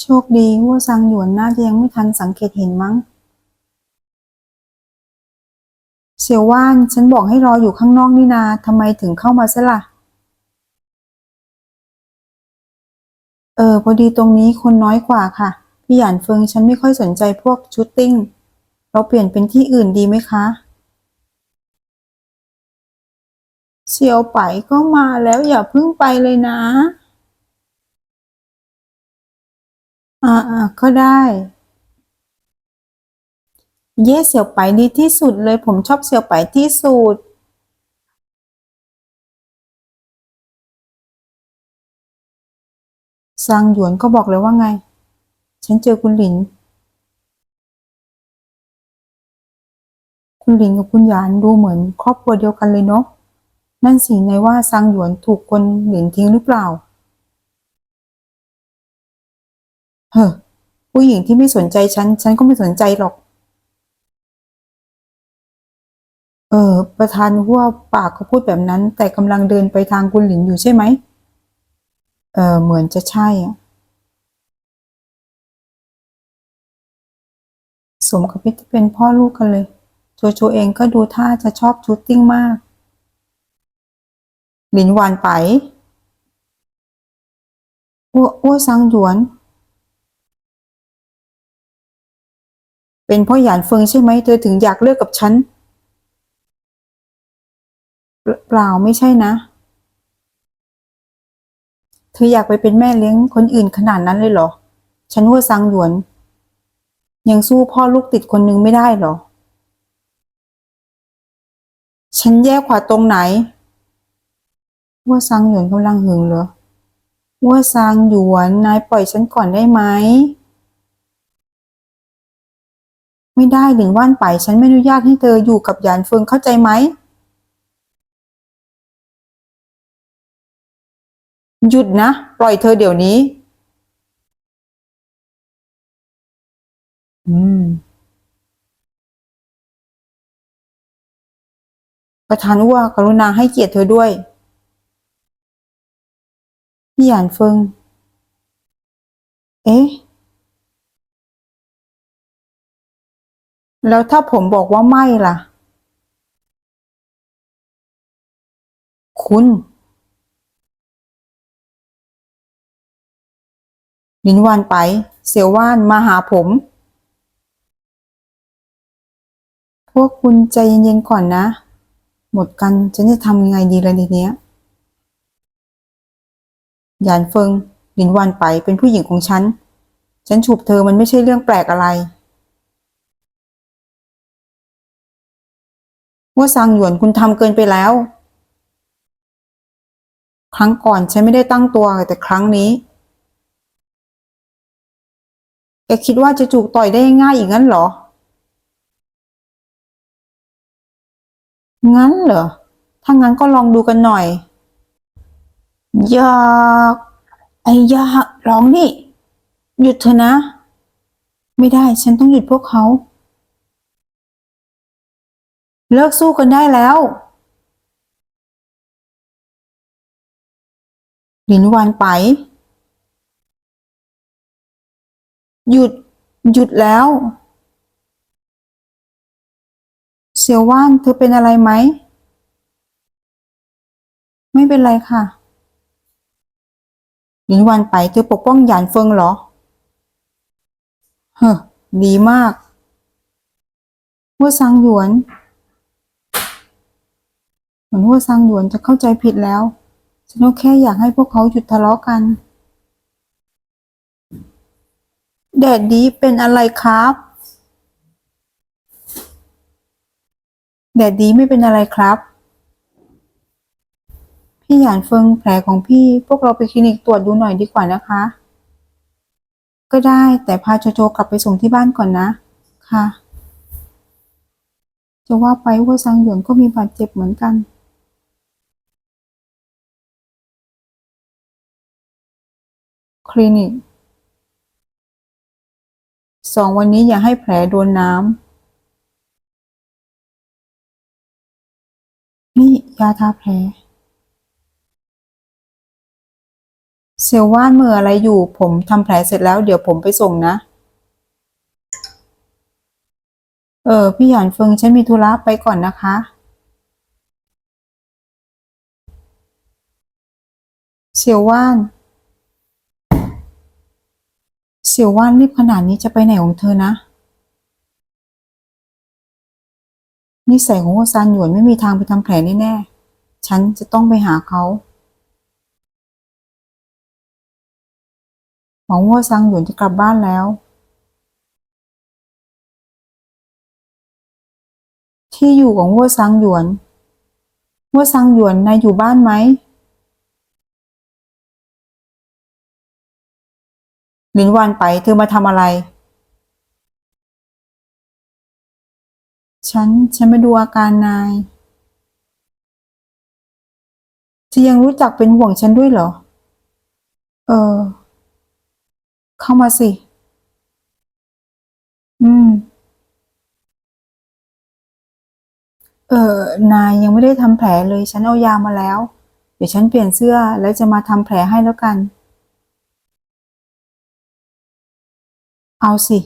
โชคดีว่าซังหยวนน่าจะยังไม่ทันสังเกตเห็นมั้ง เสี่ยวว่าน ฉันบอกให้รออยู่ข้างนอกนี่นาทำไมถึงเข้ามาซะล่ะ เออ พอดีตรงนี้คนน้อยกว่าค่ะ พี่หยานเฟิงฉันไม่ค่อยสนใจพวกชุดติ้ง เราเปลี่ยนเป็นที่อื่นดีไหมคะเสี่ยวไปก็มาแล้วอย่าเพิ่งไปเลยนะ อ่าอ่าก็ได้ เย่เสี่ยวไปดีที่สุดเลย ผมชอบเสี่ยวไปที่สุด ซางหยวนก็บอกเลยว่าไง ฉันเจอคุณหลิน คุณหลินกับคุณหยานดูเหมือนครอบครัวเดียวกันเลยเนาะ นั่นสิในว่าซางหยวนถูกคนหลินทิ้งหรือเปล่า เฮ้อผู้หญิงที่ไม่สนใจฉัน ฉันก็ไม่สนใจหรอก เออ ประธานหัวปากเขาพูดแบบนั้น แต่กำลังเดินไปทางคุณหลินอยู่ใช่ไหม เออ เหมือนจะใช่อะสมกับที่เป็นพ่อลูกกันเลย โจโจเองก็ดูท่าจะชอบชูตติ้งมาก หลินหวานไปอ้วอ้วซังหยวน เป็นเพ่อหยานเฟิงใช่ไหมเธอถึงอยากเลิกกับฉันเปล่าไม่ใช่นะ เธออยากไปเป็นแม่เลี้ยงคนอื่นขนาดนั้นเลยเหรอ ฉันว่าซังหยวน ยังสู้พ่อลูกติดคนหนึ่งไม่ได้หรอ ฉันแย่กว่าตรงไหน ว่าซังหยวนกำลังหึงเหรอว่าซังหยวนนายปล่อยฉันก่อนได้ไหม ไม่ได้หลิงว่านไป ฉันไม่อนุญาตให้เธออยู่กับหยานเฟิงเข้าใจไหม หยุดนะ ปล่อยเธอเดี๋ยวนี้ อืม ประธานอ้วกรุณาให้เกียรติเธอด้วย พี่หยานเฟิง เอ๊ะ แล้วถ้าผมบอกว่าไม่ล่ะ คุณ ลินวานไป เสียวว่านมาหาผม พวกคุณใจเย็นๆก่อนนะ หมดกันฉันจะทำยังไงดีล่ะทีเนี้ยหยานเฟิงลินวานไปเป็นผู้หญิงของฉัน ฉันฉุบเธอมันไม่ใช่เรื่องแปลกอะไร ว่าซางหยวนคุณทำเกินไปแล้ว ครั้งก่อนฉันไม่ได้ตั้งตัวแต่ครั้งนี้แกคิดว่าจะจูกต่อยได้ง่ายอย่างนั้นเหรอ งั้นเหรอ ถ้างั้นก็ลองดูกันหน่อย อยากไอ้ยากร้องนี่ หยุดเถอะนะ ไม่ได้ฉันต้องหยุดพวกเขา เลิกสู้กันได้แล้ว หลินหวานไป หยุด หยุดแล้ว เสียวว่านเธอเป็นอะไรไหม ไม่เป็นไรค่ะ หลินหวานไป เธอปกป้องหยานเฟิงเหรอ เฮ้อดีมากหัวซังหยวน มือนหัวซังหยวนจะเข้าใจผิดแล้ว ฉันก็แค่อยากให้พวกเขาหยุดทะเลาะกัน แดดดีเป็นอะไรครับ แดดดีไม่เป็นอะไรครับ พี่หยานเฟิงแผลของพี่พวกเราไปคลินิกตรวจดูหน่อยดีกว่านะคะ ก็ได้แต่พาโจโจกลับไปส่งที่บ้านก่อนนะ ค่ะ จะว่าไปว่าซังหยวนก็มีบาดเจ็บเหมือนกัน คลินิก สองวันนี้อย่าให้แผลโดนน้ำ นี่ยาทาแผล เซเซียวว่านมืออะไรอยู่ ผมทำแผลเสร็จแล้ว เดี๋ยวผมไปส่งนะ เออ พี่หยานเฟิงฉันมีธุระไปก่อนนะคะเสี่ยวว่าน เสี่ยวว่านรีบขนาดนี้จะไปไหนของเธอนะ นิสัยของโฮซานหยวนไม่มีทางไปทำแผลแน่ๆ ฉันจะต้องไปหาเขาหวังว่าซางหยวนจะกลับบ้านแล้ว ที่อยู่ของวัวซางหยวนวัวซางหยวนนายอยู่บ้านไหม หลินวานไปเธอมาทำอะไร ฉัน ฉันมาดูอาการนายเธอยังรู้จักเป็นห่วงฉันด้วยเหรอ เออ เข้ามาสิ อืม เออนายยังไม่ได้ทำแผลเลย ฉันเอายามาแล้ว เดี๋ยวฉันเปลี่ยนเสื้อแล้วจะมาทำแผลให้แล้วกัน เอาสิ